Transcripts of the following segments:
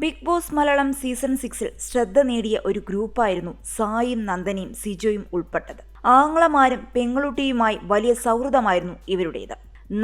Big boss Malayalam season സിക്സിൽ ശ്രദ്ധ നേടിയ ഒരു ഗ്രൂപ്പായിരുന്നു സായും നന്ദനയും സിജോയും ഉൾപ്പെട്ടത്. ആങ്ങളമാരും പെങ്ങളുട്ടിയുമായി വലിയ സൗഹൃദമായിരുന്നു ഇവരുടേത്.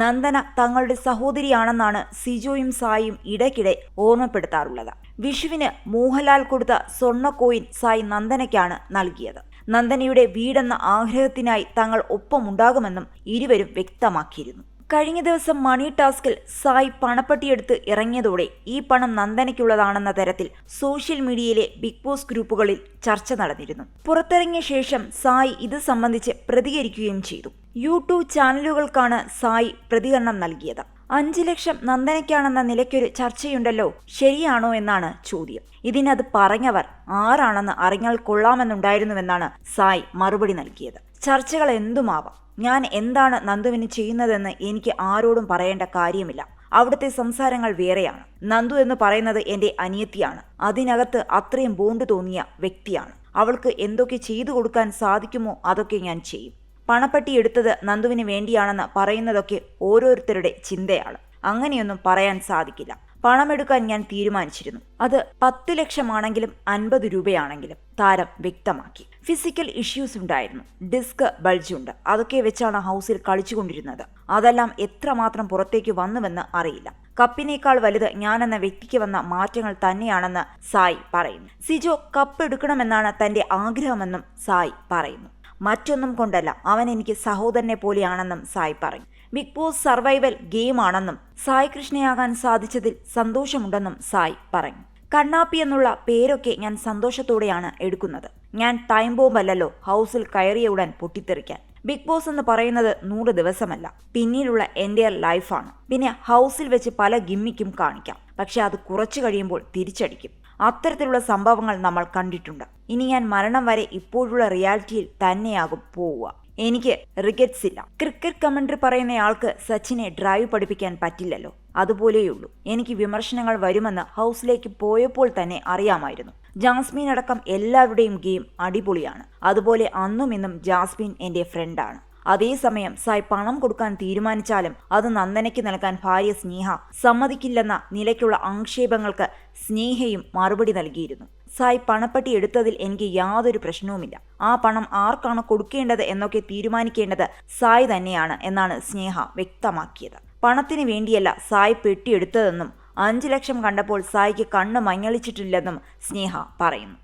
നന്ദന തങ്ങളുടെ സഹോദരിയാണെന്നാണ് സിജോയും സായും ഇടയ്ക്കിടെ ഓർമ്മപ്പെടുത്താറുള്ളത്. വിഷുവിന് മോഹൻലാൽ കൊടുത്ത സ്വർണ കോയിൻ സായി നന്ദനയ്ക്കാണ് നൽകിയത്. നന്ദനയുടെ വീടെന്ന ആഗ്രഹത്തിനായി തങ്ങൾ ഒപ്പമുണ്ടാകുമെന്നും ഇരുവരും വ്യക്തമാക്കിയിരുന്നു. കഴിഞ്ഞ ദിവസം മണി ടാസ്കിൽ സായ് പണപ്പെട്ടിയെടുത്ത് ഇറങ്ങിയതോടെ ഈ പണം നന്ദനയ്ക്കുള്ളതാണെന്ന തരത്തിൽ സോഷ്യൽ മീഡിയയിലെ ബിഗ് ബോസ് ഗ്രൂപ്പുകളിൽ ചർച്ച നടന്നിരുന്നു. പുറത്തിറങ്ങിയ ശേഷം സായ് ഇത് സംബന്ധിച്ച് പ്രതികരിക്കുകയും ചെയ്തു. യൂട്യൂബ് ചാനലുകൾക്കാണ് സായ് പ്രതികരണം നൽകിയത്. അഞ്ചു ലക്ഷം നന്ദനയ്ക്കാണെന്ന നിലയ്ക്കൊരു ചർച്ചയുണ്ടല്ലോ ശരിയാണോ എന്നാണ് ചോദ്യം. ഇതിനത് പറഞ്ഞവർ ആരാണെന്ന് അറിഞ്ഞാൽ കൊള്ളാമെന്നുണ്ടായിരുന്നുവെന്നാണ് സായ് മറുപടി നൽകിയത്. ചർച്ചകൾ എന്തുമാവാം? ഞാൻ എന്താണ് നന്ദുവിന് ചെയ്യുന്നതെന്ന് എനിക്ക് ആരോടും പറയേണ്ട കാര്യമില്ല. അവിടുത്തെ സംസാരങ്ങൾ വേറെയാണ്. നന്ദു എന്ന് പറയുന്നത് എന്റെ അനിയത്തിയാണ്. അതിനകത്ത് അത്രയും ബോണ്ട് തോന്നിയ വ്യക്തിയാണ്. അവൾക്ക് എന്തൊക്കെ ചെയ്തു കൊടുക്കാൻ സാധിക്കുമോ അതൊക്കെ ഞാൻ ചെയ്യും. പണപ്പെട്ടി എടുത്തത് നന്ദുവിന് വേണ്ടിയാണെന്ന് പറയുന്നതൊക്കെ ഓരോരുത്തരുടെ ചിന്തയാണ്. അങ്ങനെയൊന്നും പറയാൻ സാധിക്കില്ല. പണമെടുക്കാൻ ഞാൻ തീരുമാനിച്ചിരുന്നു. അത് പത്ത് ലക്ഷമാണെങ്കിലും അൻപത് രൂപയാണെങ്കിലും താരം വ്യക്തമാക്കി. ഫിസിക്കൽ ഇഷ്യൂസ് ഉണ്ടായിരുന്നു. ഡിസ്ക് ബൾജുണ്ട് അതൊക്കെ വെച്ചാണ് ഹൗസിൽ കളിച്ചുകൊണ്ടിരുന്നത്. അതെല്ലാം എത്രമാത്രം പുറത്തേക്ക് വന്നുവെന്ന് അറിയില്ല. കപ്പിനേക്കാൾ വലുത് ഞാനെന്ന വ്യക്തിക്ക് വന്ന മാറ്റങ്ങൾ തന്നെയാണെന്ന് സായി പറയുന്നു. സിജോ കപ്പ് എടുക്കണമെന്നാണ് തന്റെ ആഗ്രഹമെന്നും സായി പറയുന്നു. മറ്റൊന്നും കൊണ്ടല്ല. അവൻ എനിക്ക് സഹോദരനെ പോലെയാണെന്നും സായ് പറഞ്ഞു ബിഗ് ബോസ് സർവൈവൽ ഗെയിമാണെന്നും സായ് കൃഷ്ണയാകാൻ സാധിച്ചതിൽ സന്തോഷമുണ്ടെന്നും സായ് പറഞ്ഞു കണ്ണാപ്പി എന്നുള്ള പേരൊക്കെ ഞാൻ സന്തോഷത്തോടെയാണ് എടുക്കുന്നത്. ഞാൻ ടൈം ബോംബല്ലല്ലോ ഹൗസിൽ കയറിയ ഉടൻ പൊട്ടിത്തെറിക്കാൻ. ബിഗ് ബോസ് എന്ന് പറയുന്നത് നൂറ് ദിവസമല്ല. പിന്നീടുള്ള എന്റെ ലൈഫാണ്. പിന്നെ ഹൗസിൽ വെച്ച് പല ഗിമ്മിക്കും കാണിക്കാം. പക്ഷെ അത് കുറച്ചു കഴിയുമ്പോൾ തിരിച്ചടിക്കും. അത്തരത്തിലുള്ള സംഭവങ്ങൾ നമ്മൾ കണ്ടിട്ടുണ്ട്. ഇനി ഞാൻ മരണം വരെ ഇപ്പോഴുള്ള റിയാലിറ്റിയിൽ തന്നെയാകും പോവുക. എനിക്ക് റിഗറ്റ്സ് ഇല്ല. ക്രിക്കറ്റ് കമന്ററി പറയുന്നയാൾക്ക് സച്ചിനെ ഡ്രൈവ് പഠിപ്പിക്കാൻ പറ്റില്ലല്ലോ. അതുപോലെയുള്ളൂ. എനിക്ക് വിമർശനങ്ങൾ വരുമെന്ന് ഹൗസിലേക്ക് പോയപ്പോൾ തന്നെ അറിയാമായിരുന്നു. ജാസ്മിൻ അടക്കം എല്ലാവരുടെയും ഗെയിം അടിപൊളിയാണ്. അതുപോലെ അന്നും ഇന്നും ജാസ്മിൻ എന്റെ ഫ്രണ്ടാണ് അതേസമയം സായ് പണം കൊടുക്കാൻ തീരുമാനിച്ചാലും അത് നന്ദനയ്ക്ക് നൽകാൻ ഭാര്യ സ്നേഹ സമ്മതിക്കില്ലെന്ന നിലയ്ക്കുള്ള ആക്ഷേപങ്ങൾക്ക് സ്നേഹയും മറുപടി നൽകിയിരുന്നു. സായ് പണപ്പെട്ടി എടുത്തതിൽ എനിക്ക് യാതൊരു പ്രശ്നവുമില്ല. ആ പണം ആർക്കാണ് കൊടുക്കേണ്ടത് എന്നൊക്കെ തീരുമാനിക്കേണ്ടത് സായ് തന്നെയാണ് എന്നാണ് സ്നേഹ വ്യക്തമാക്കിയത്. പണത്തിന് വേണ്ടിയല്ല സായ് പെട്ടിയെടുത്തതെന്നും അഞ്ചു ലക്ഷം കണ്ടപ്പോൾ സായിക്ക് കണ്ണ് മഞ്ഞളിച്ചിട്ടില്ലെന്നും സ്നേഹ പറയുന്നു.